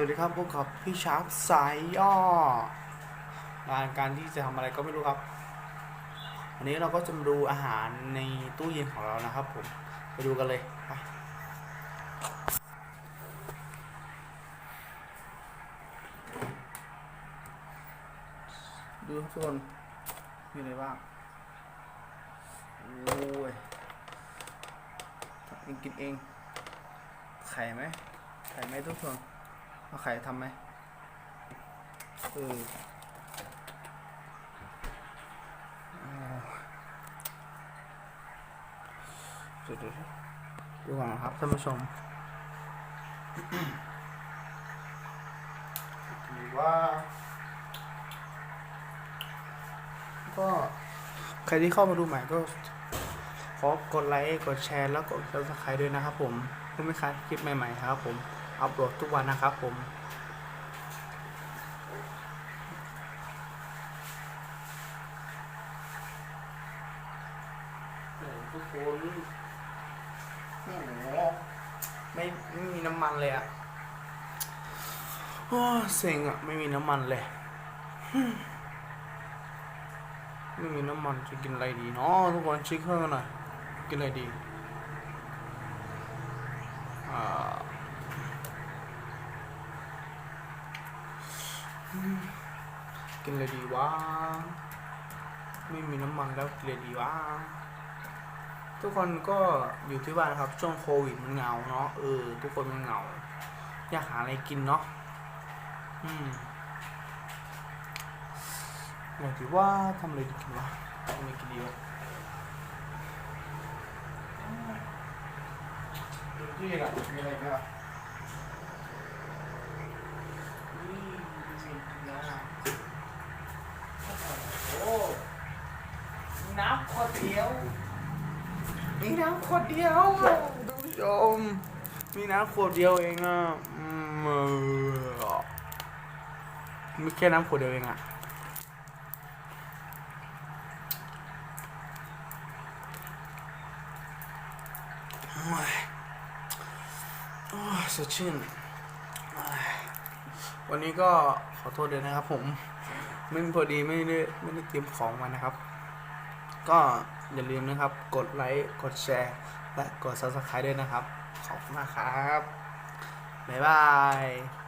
วัสดีครับพบกับพี่ชาร์ปสายย่อรายการที่จะทำอะไรก็ไม่รู้ครับ วันนี้เราก็จะมาดูอาหารในตู้เย็นของเรานะครับผมไปดูกันเลยไปดูครับทุกคนมีอะไรบ้างโอ้ยเองกินเองไข่ไหมไข่ไหมทุกคน เอาไข่ทำไหมเออเดี๋ยวๆดูก่อนนะครับท่านผู้ชมถือว่า ก็ใครที่เข้ามาดูใหม่ก็ ขอกดไลค์ กดแชร์ แล้วกด subscribe ด้วยนะครับผมเพื่อไม่พลาดคลิปใหม่ ๆ ครับผม อัปโหลดทุกวันนะครับผมโอ้โหทุกคนโอ้โหไม่ไม่มีน้ำมันเลยอะโอ้เซ็งอะไม่มีน้ำมันเลยฮึ่มไม่มีน้ำมันจะกินอะไรดีเนาะทุกคนเช็คเครื่องกันหน่อยกินอะไรดี อ่าอืม กินอะไรดีวะ ไม่มีน้ำมันแล้วกินอะไรดีวะ ทุกคนก็อยู่ที่บ้านครับ ช่วงโควิดมันเหงาเนาะ เออ ทุกคนมันเหงา อยากหาอะไรกินเนาะ อืมอยากคิดว่าทำอะไรดีกินวะทำอะไรกินดีวะดูที่ละมีอะไรบ้างนี่มีน้ำโอ้มี น้ำขวดเดียว มีน้ำขวดเดียวท่านผู้ชม มีน้ำขวดเดียวเองอะอืมเออมีแค่น้ำขวดเดียวเองอะโอ้ยโอ้ยสดชื่น วันนี้ก็ขอโทษด้วยนะครับผม ไม่พอดีไม่ได้ไม่ได้เตรียมของมานะครับ ก็อย่าลืมนะครับ กดไลค์กดแชร์ และกด subscribe ด้วยนะครับ ขอบคุณมากครับ บ๊ายบาย